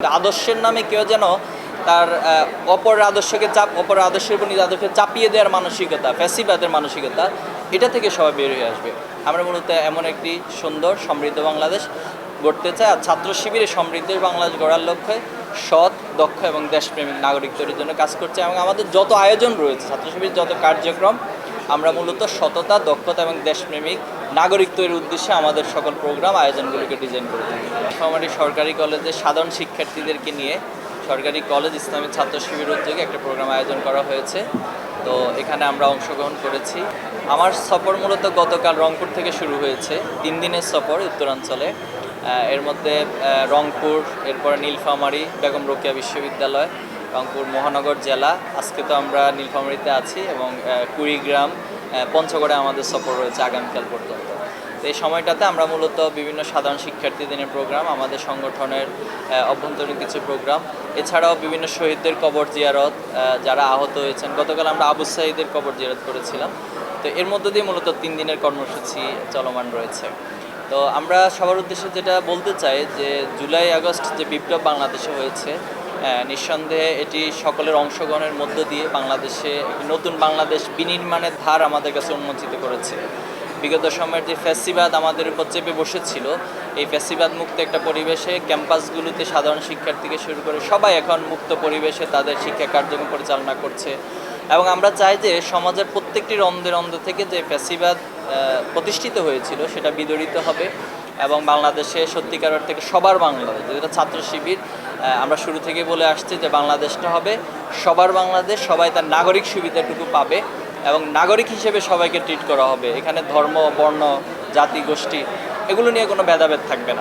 আদর্শের নামে কেউ যেন তার অপর আদর্শকে চাপ, অপর আদর্শের উপর আদর্শকে চাপিয়ে দেওয়ার মানসিকতা, ফ্যাসিবাদের মানসিকতা, এটা থেকে সবাই বের হয়ে আসবে। আমরা মূলত এমন একটি সুন্দর, সমৃদ্ধ বাংলাদেশ গড়তে চাই, আর ছাত্র শিবিরে সমৃদ্ধ বাংলাদেশ গড়ার লক্ষ্যে সৎ, দক্ষ এবং দেশপ্রেমিক নাগরিক তৈরির জন্য কাজ করছে এবং আমাদের যত আয়োজন রয়েছে, ছাত্র শিবিরের যত কার্যক্রম আমরা মূলত সততা, দক্ষতা এবং দেশপ্রেমিক নাগরিক তৈরির উদ্দেশ্যে আমাদের সকল প্রোগ্রাম আয়োজনগুলোকে ডিজাইন করে থাকি। সরকারি কলেজে সাধারণ শিক্ষার্থীদেরকে নিয়ে সরকারি কলেজ ইসলামী ছাত্র শিবির উদ্যোগে একটা প্রোগ্রাম আয়োজন করা হয়েছে। তো এখানে আমরা অংশগ্রহণ করেছি। আমার সফর মূলত গতকাল রংপুর থেকে শুরু হয়েছে, তিন দিনের সফর উত্তরাঞ্চলে। এর মধ্যে রংপুর, এরপরে নীলফামারী, বেগম রোকেয়া বিশ্ববিদ্যালয় রংপুর মহানগর জেলা। আজকে তো আমরা নীলফামারীতে আছি এবং কুড়িগ্রাম পঞ্চগড়ে আমাদের সফর রয়েছে আগামীকাল পর্যন্ত। এই সময়টাতে আমরা মূলত বিভিন্ন সাধারণ শিক্ষার্থী দিনের প্রোগ্রাম, আমাদের সংগঠনের অভ্যন্তরীণ কিছু প্রোগ্রাম। এছাড়াও বিভিন্ন শহীদদের কবর জিয়ারত যারা আহত হয়েছেন। গতকাল আমরা আবু সাহিদের কবর জিয়ারত করেছিলাম। তো এর মধ্য দিয়ে মূলত তিন দিনের কর্মসূচি চলমান রয়েছে। তো আমরা সবার উদ্দেশ্যে যেটা বলতে চাই যে, জুলাই আগস্ট যে বিপ্লব বাংলাদেশে হয়েছে নিঃসন্দেহে এটি সকলের অংশগ্রহণের মধ্য দিয়ে বাংলাদেশে নতুন বাংলাদেশ বিনির্মাণের ধার আমাদের কাছে উন্মোচিত করেছে। বিগত সময়ের যে ফ্যাসিবাদ আমাদের উপর চেপে বসেছিল, এই ফ্যাসিবাদ মুক্ত একটা পরিবেশে ক্যাম্পাসগুলোতে সাধারণ শিক্ষার্থী থেকে শুরু করে সবাই এখন মুক্ত পরিবেশে তাদের শিক্ষা কার্যক্রম পরিচালনা করছে। এবং আমরা চাই যে সমাজের প্রত্যেকটি রন্ধে রন্ধ থেকে যে ফ্যাসিবাদ প্রতিষ্ঠিত হয়েছিল, সেটা বিদরিত হবে। এবং বাংলাদেশে সত্যিকার থেকে সবার বাংলাদেশ যেটা ছাত্র শিবির আমরা শুরু থেকে বলে আসছি যে বাংলাদেশটা হবে সবার বাংলাদেশ, সবাই তার নাগরিক সুবিধাটুকু পাবে এবং নাগরিক হিসেবে সবাইকে ট্রিট করা হবে। এখানে ধর্ম, বর্ণ, জাতি, গোষ্ঠী, এগুলো নিয়ে কোনো ভেদাভেদ থাকবে না।